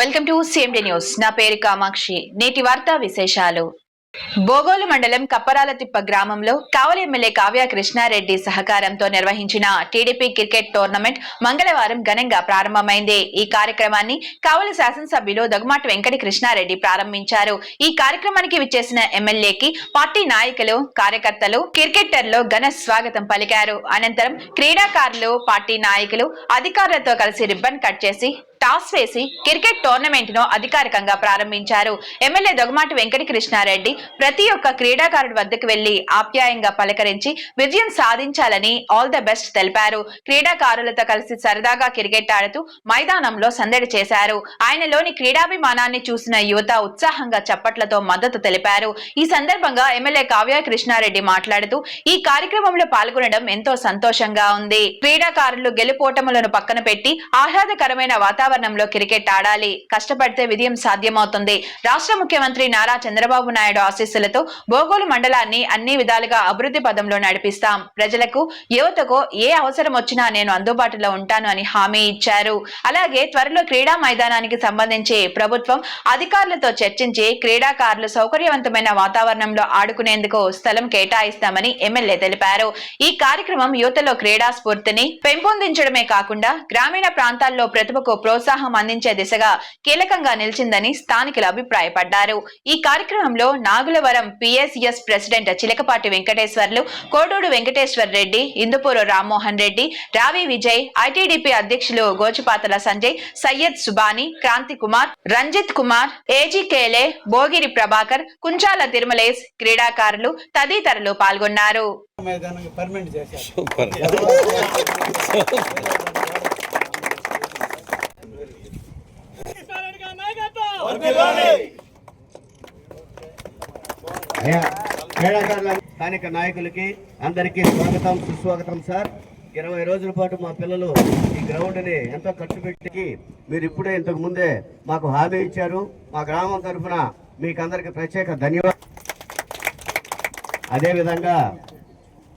Welcome to CMD news నా పేరు కామాక్షి. నేటి వార్తా విశేషాలు. బోగోలు మండలం కప్పరాలతిప్ప గ్రామంలో కావలి ఎమ్మెల్యే కావ్య కృష్ణారెడ్డి సహకారంతో నిర్వహించిన టీడీపీ క్రికెట్ టోర్నమెంట్ మంగళవారం ఘనంగా ప్రారంభమైంది. ఈ కార్యక్రమాన్ని కావలి శాసనసభ్యులు దగ్గుమాటి వెంకట కృష్ణారెడ్డి ప్రారంభించారు. ఈ కార్యక్రమానికి విచ్చేసిన ఎమ్మెల్యేకి పార్టీ నాయకులు కార్యకర్తలు క్రికెటర్లు ఘన స్వాగతం పలికారు. అనంతరం క్రీడాకారులు పార్టీ నాయకులు అధికారులతో కలిసి రిబ్బన్ కట్ చేసి టాస్ వేసి క్రికెట్ టోర్నమెంట్ను అధికారికంగా ప్రారంభించారు. ఎమ్మెల్యే దొగమాటి వెంకట కృష్ణారెడ్డి ప్రతి ఒక్క క్రీడాకారుడి వద్దకు వెళ్ళి ఆప్యాయంగా పలకరించి విజయం సాధించాలని ఆల్ ద బెస్ట్ తెలిపారు. క్రీడాకారులతో కలిసి సరదాగా క్రికెట్ ఆడుతూ మైదానంలో సందడి చేశారు. ఆయనలోని క్రీడాభిమానాన్ని చూసిన యువత ఉత్సాహంగా చప్పట్లతో మద్దతు తెలిపారు. ఈ సందర్భంగా ఎమ్మెల్యే కావ్య కృష్ణారెడ్డి మాట్లాడుతూ ఈ కార్యక్రమంలో పాల్గొనడం ఎంతో సంతోషంగా ఉంది. క్రీడాకారులు గెలుపోటములను పక్కన పెట్టి ఆహ్లాదకరమైన వాతావరణం వాతావరణంలో క్రికెట్ ఆడాలి కష్టపడితే విజయం సాధ్యమవుతుంది. రాష్ట్ర ముఖ్యమంత్రి నారా చంద్రబాబు నాయుడు ఆశీస్సులతో బోగోలు మండలాన్ని అన్ని విధాలుగా అభివృద్ధి పదంలో నడిపిస్తాం. ప్రజలకు యువతకు ఏ అవసరం వచ్చినా నేను అందుబాటులో ఉంటాను అని హామీ ఇచ్చారు. అలాగే త్వరలో క్రీడా మైదానానికి సంబంధించి ప్రభుత్వం అధికారులతో చర్చించి క్రీడాకారులు సౌకర్యవంతమైన వాతావరణంలో ఆడుకునేందుకు స్థలం కేటాయిస్తామని ఎమ్మెల్యే తెలిపారు. ఈ కార్యక్రమం యువతలో క్రీడా స్ఫూర్తిని పెంపొందించడమే కాకుండా గ్రామీణ ప్రాంతాల్లో ప్రతిభకు ప్రోత్సాహం అందించే దిశగా కీలకంగా నిలిచిందని స్థానికులు అభిప్రాయపడ్డారు. ఈ కార్యక్రమంలో Nagulavaram PSS president Chilakapati Venkateswarlu Kodudu Venkateswar Reddy Indupuru Rammohan Reddy Ravi Vijay ITDP అధ్యక్షులు గోచుపాతల సంజయ్ సయ్యద్ సుబాని క్రాంతి కుమార్ రంజిత్ కుమార్ ఏజీ కేలే భోగిరి ప్రభాకర్ కుంచాల తిరుమలేశ్ క్రీడాకారులు తదితరులు పాల్గొన్నారు. మైదానానికి పర్మనెంట్ చేశారు. అయ్యా, క్రీడాకారుల స్థానిక నాయకులకి అందరికీ స్వాగతం సుస్వాగతం సార్. ఇరవై రోజుల పాటు మా పిల్లలు ఈ గ్రౌండ్ని ఎంతో ఖర్చు పెట్టి మీరు ఇప్పుడే ఇంతకు ముందే మాకు హామీ ఇచ్చారు. మా గ్రామం తరఫున మీకు అందరికీ ప్రత్యేక ధన్యవాదాలు అదేవిధంగా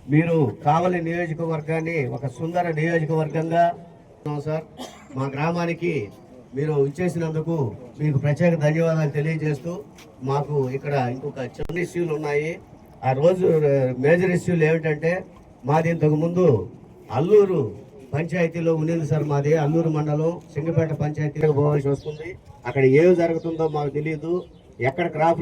మీరు కావలి నియోజకవర్గాన్ని ఒక సుందర నియోజకవర్గంగా సార్ మా గ్రామానికి మీరు ఇచ్చేసినందుకు మీకు ప్రత్యేక ధన్యవాదాలు తెలియజేస్తూ మాకు ఇక్కడ ఇంకొక చిన్న ఇష్యూలు ఉన్నాయి. ఆ రోజు మేజర్ ఇష్యూలు ఏమిటంటే మాది ఇంతకు ముందు అల్లూరు పంచాయతీలో ఉండింది సార్ మాది. అల్లూరు మండలం సింగపేట పంచాయతీలకు పోవాల్సి వస్తుంది. అక్కడ ఏమి జరుగుతుందో మాకు తెలియదు ఎక్కడ క్రాప్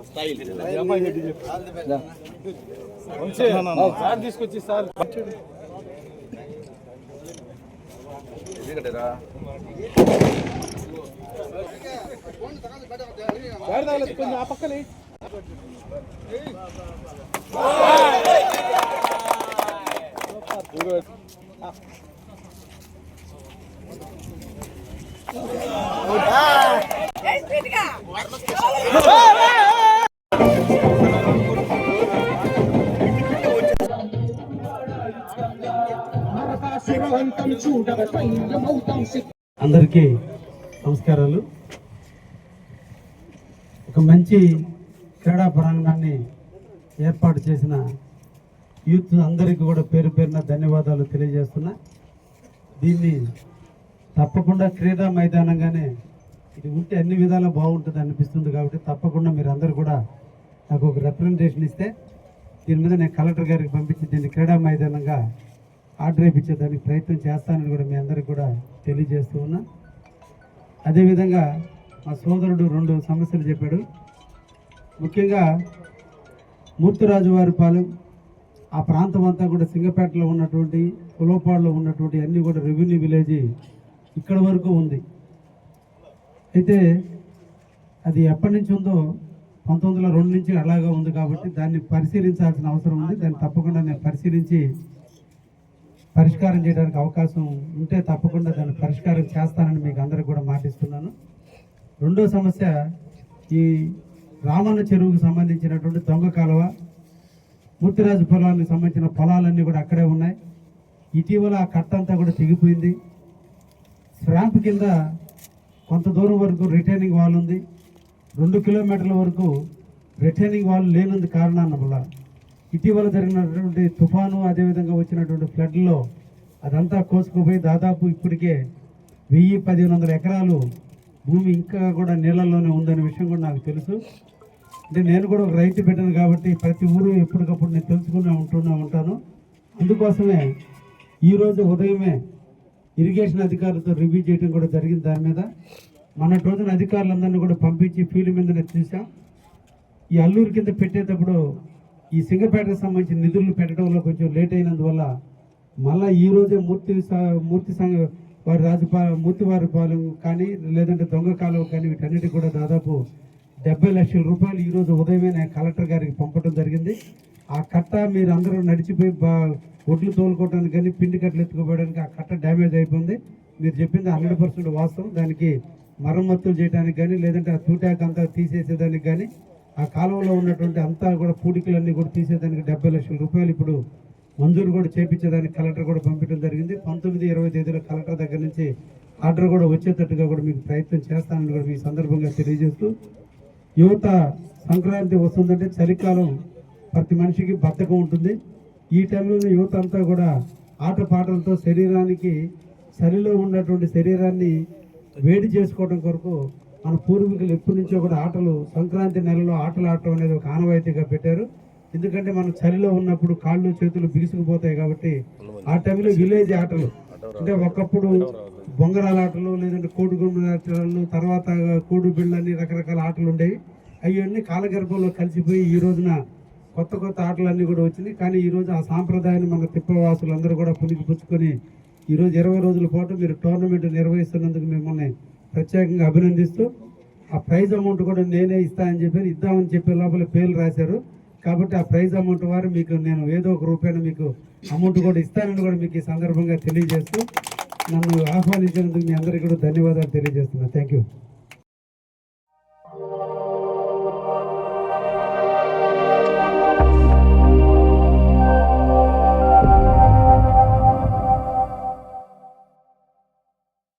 సార్ తీసుకొచ్చి సార్ కొంచెం ఆ పక్కనే అందరికీ నమస్కారాలు. ఒక మంచి క్రీడా ప్రాంగణాన్ని ఏర్పాటు చేసిన యూత్ అందరికీ కూడా పేరు పేరున ధన్యవాదాలు తెలియజేస్తున్నా. దీన్ని తప్పకుండా క్రీడా మైదానంగానే ఇది ఉంటే అన్ని విధాలా బాగుంటుంది అనిపిస్తుంది కాబట్టి తప్పకుండా మీరు అందరూ కూడా నాకు ఒక రిప్రజెంటేషన్ ఇస్తే దీని మీద నేను కలెక్టర్ గారికి పంపించి దీన్ని క్రీడా మైదానంగా ఆర్డర్ ఇప్పించేదానికి ప్రయత్నం చేస్తానని కూడా మీ అందరికి కూడా తెలియజేస్తూ ఉన్నా. అదేవిధంగా మా సోదరుడు రెండు సమస్యలు చెప్పాడు. ముఖ్యంగా మూర్తిరాజు వారి పాలెం ఆ ప్రాంతం అంతా కూడా సింగపేటలో ఉన్నటువంటి కులోపాడులో ఉన్నటువంటి అన్నీ కూడా రెవెన్యూ విలేజ్ ఇక్కడ వరకు ఉంది. అయితే అది ఎప్పటి నుంచి ఉందో పంతొమ్మిది వందల రెండు నుంచి అలాగా ఉంది కాబట్టి దాన్ని పరిశీలించాల్సిన అవసరం ఉంది. దాన్ని తప్పకుండా నేను పరిశీలించి పరిష్కారం చేయడానికి అవకాశం ఉంటే తప్పకుండా దాన్ని పరిష్కారం చేస్తానని మీకు అందరికి కూడా మాటిస్తున్నాను. రెండో సమస్య ఈ రామన్న చెరువుకు సంబంధించినటువంటి దొంగ కాలువ మూర్తిరాజు పొలానికి సంబంధించిన పొలాలన్నీ కూడా అక్కడే ఉన్నాయి. ఇటీవల ఆ కట్ట అంతా కూడా తెగిపోయింది. స్వాంప్ కింద కొంత దూరం వరకు రిటైనింగ్ వాల్ ఉంది. రెండు కిలోమీటర్ల వరకు రిటైనింగ్ వాల్ లేనందు కారణాన్ని వల్ల ఇటీవల జరిగినటువంటి తుఫాను అదేవిధంగా వచ్చినటువంటి ఫ్లడ్లో అదంతా కోసుకుపోయి దాదాపు ఇప్పటికే వెయ్యి పదిహేను వందల ఎకరాలు భూమి ఇంకా కూడా నీళ్ళల్లోనే ఉందనే విషయం కూడా నాకు తెలుసు. అంటే నేను కూడా ఒక రైతు పెట్టాను కాబట్టి ప్రతి ఊరు ఎప్పటికప్పుడు నేను తెలుసుకునే ఉంటూనే ఉంటాను. అందుకోసమే ఈరోజు ఉదయమే ఇరిగేషన్ అధికారులతో రివ్యూ చేయడం కూడా జరిగింది దాని మీద. మొన్నటి రోజున అధికారులందరినీ కూడా పంపించి ఫీల్డ్ మీద చూసాం ఈ అల్లూరు కింద పెట్టేటప్పుడు ఈ సింగపేటకు సంబంధించిన నిధులు పెట్టడంలో కొంచెం లేట్ అయినందువల్ల మళ్ళీ ఈరోజే మూర్తి మూర్తి సంఘ వారి రాజుపా మూర్తి వారి పాలెం కానీ లేదంటే దొంగ కాలువ కానీ వీటన్నిటి కూడా దాదాపు డెబ్బై లక్షల రూపాయలు ఈ రోజు ఉదయమే నేను కలెక్టర్ గారికి పంపడం జరిగింది. ఆ కట్ట మీరు అందరూ నడిచిపోయి బా ఒడ్లు తోలుకోవడానికి కానీ పిండి కట్టలు ఎత్తుకోవడానికి ఆ కట్ట డ్యామేజ్ అయిపోయింది. మీరు చెప్పింది హండ్రెడ్ పర్సెంట్ వాస్తవం. దానికి మరమ్మతులు చేయడానికి కానీ లేదంటే ఆ తూటాకంతా తీసేసేదానికి కానీ ఆ కాలువలో ఉన్నటువంటి అంతా కూడా పూడికలన్నీ కూడా తీసేదానికి డెబ్బై లక్షల రూపాయలు ఇప్పుడు మంజూరు కూడా చేపించేదానికి కలెక్టర్ కూడా పంపించడం జరిగింది. పంతొమ్మిది ఇరవై తేదీలో కలెక్టర్ దగ్గర నుంచి ఆర్డర్ కూడా వచ్చేటట్టుగా కూడా మీకు ప్రయత్నం చేస్తానని కూడా మీ సందర్భంగా తెలియజేస్తూ యువత సంక్రాంతి వస్తుందంటే చలికాలం ప్రతి మనిషికి బద్ధకం ఉంటుంది. ఈ టైంలో యువత అంతా కూడా ఆట పాటలతో శరీరానికి చలిలో ఉన్నటువంటి శరీరాన్ని వేడి చేసుకోవడం కొరకు మన పూర్వీకులు ఎప్పటి నుంచో కూడా ఆటలు సంక్రాంతి నెలలో ఆటలు ఆడటం అనేది ఒక ఆనవాయితీగా పెట్టారు. ఎందుకంటే మనం చలిలో ఉన్నప్పుడు కాళ్ళు చేతులు బిగుసుకుపోతాయి కాబట్టి ఆ టైంలో విలేజ్ ఆటలు. అంటే ఒకప్పుడు బొంగరాల ఆటలు లేదంటే కోడిగుండు ఆటలు తర్వాత కోడి బిళ్ళ అని రకరకాల ఆటలు ఉండేవి. అవన్నీ కాలగర్భంలో కలిసిపోయి ఈ రోజున కొత్త కొత్త ఆటలన్నీ కూడా వచ్చినాయి. కానీ ఈరోజు ఆ సాంప్రదాయాన్ని మన తిప్పవాసులు అందరూ కూడా పుణికిపుచ్చుకొని పుచ్చుకొని ఇరవై రోజుల పాటు మీరు టోర్నమెంట్ నిర్వహిస్తున్నందుకు మిమ్మల్ని ప్రత్యేకంగా అభినందిస్తూ ఆ ప్రైజ్ అమౌంట్ కూడా నేనే ఇస్తానని చెప్పి ఇద్దామని చెప్పే లోపల పేర్లు రాశారు. కాబట్టి ఆ ప్రైజ్ అమౌంట్ వారు మీకు నేను ఏదో ఒక రూపాయన మీకు అమౌంట్ కూడా ఇస్తానని కూడా మీకు ఈ సందర్భంగా తెలియజేస్తూ నన్ను ఆహ్వానించినందుకు మీ అందరికీ కూడా ధన్యవాదాలు తెలియజేస్తున్నాను థ్యాంక్ యూ